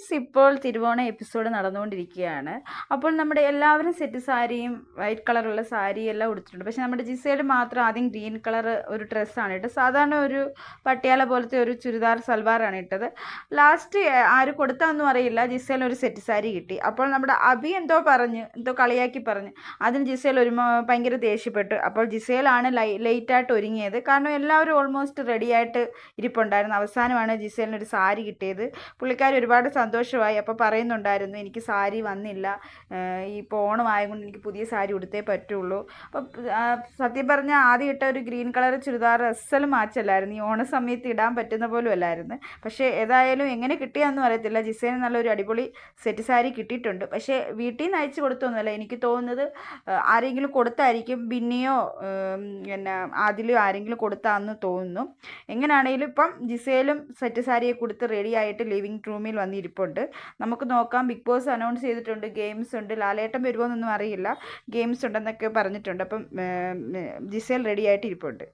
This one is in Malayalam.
ഫ്രണ്ട്സ് ഇപ്പോൾ തിരുവോണ എപ്പിസോഡ് നടന്നുകൊണ്ടിരിക്കുകയാണ്. അപ്പോൾ നമ്മുടെ എല്ലാവരും സെറ്റ് സാരിയും വൈറ്റ് കളറുള്ള സാരി എല്ലാം ഉടുത്തിട്ടുണ്ട്. പക്ഷേ നമ്മുടെ ജിസയിൽ മാത്രം ആദ്യം ഗ്രീൻ കളർ ഒരു ഡ്രസ്സാണ് ഇട്ടത്. സാധാരണ ഒരു പട്ടിയാല പോലത്തെ ഒരു ചുരിദാർ സൽവാറാണ് ഇട്ടത്. ലാസ്റ്റ് ആര് കൊടുത്താന്നും അറിയില്ല. ജിസയിൽ ഒരു സെറ്റ് സാരി കിട്ടി. അപ്പോൾ നമ്മുടെ അബി എന്തോ പറഞ്ഞു എന്തോ കളിയാക്കി പറഞ്ഞു. അതിന് ജിസയിൽ ഒരു ഭയങ്കര ദേഷ്യപ്പെട്ടു. അപ്പോൾ ജിസയിലാണ് ലൈ ലേറ്റായിട്ട് ഒരുങ്ങിയത്. കാരണം എല്ലാവരും ഓൾമോസ്റ്റ് റെഡിയായിട്ട് ഇരിപ്പുണ്ടായിരുന്നു. അവസാനമാണ് ജിസേലിന് ഒരു സാരി കിട്ടിയത്. പുള്ളിക്കാരി ഒരുപാട് സന്തോഷമായി. അപ്പോൾ പറയുന്നുണ്ടായിരുന്നു എനിക്ക് സാരി വന്നില്ല. ഈ പോണം ഓണമായതുകൊണ്ട് എനിക്ക് പുതിയ സാരി ഉടുത്തേ പറ്റുള്ളൂ. അപ്പോൾ സത്യം പറഞ്ഞാൽ ആദ്യം ഇട്ട ഒരു ഗ്രീൻ കളർ ചുരിദാർ അസ്സലും മാച്ചല്ലായിരുന്നു. ഈ ഓണ സമയത്ത് ഇടാൻ പറ്റുന്ന പോലും അല്ലായിരുന്നു. പക്ഷേ ഏതായാലും എങ്ങനെ കിട്ടിയാന്നും അറിയത്തില്ല. ജിസേന് നല്ലൊരു അടിപൊളി സെറ്റ് സാരി കിട്ടിയിട്ടുണ്ട്. പക്ഷേ വീട്ടിൽ നിന്ന് അയച്ചു കൊടുത്തൊന്നുമല്ല. എനിക്ക് തോന്നുന്നത് ആരെങ്കിലും കൊടുത്തായിരിക്കും. ബിന്നിയോ പിന്നെ അതിലും ആരെങ്കിലും കൊടുത്താന്ന് തോന്നുന്നു. എങ്ങനെയാണെങ്കിലും ഇപ്പം ജിസേലും സെറ്റ് സാരിയെ കൊടുത്ത് റെഡി ആയിട്ട് ലിവിങ് റൂമിൽ വന്നിരിപ്പുണ്ട് നമുക്ക് നോക്കാം ബിഗ് ബോസ് അനൗൺസ് ചെയ്തിട്ടുണ്ട് ഗെയിംസ് ഉണ്ട്. ലാലേട്ടൻ വരുമോ എന്നൊന്നും അറിയില്ല. ഗെയിംസ് ഉണ്ടെന്നൊക്കെ പറഞ്ഞിട്ടുണ്ട്. അപ്പം ജിസേൽ റെഡി ആയിട്ട് ഇരിപ്പുണ്ട്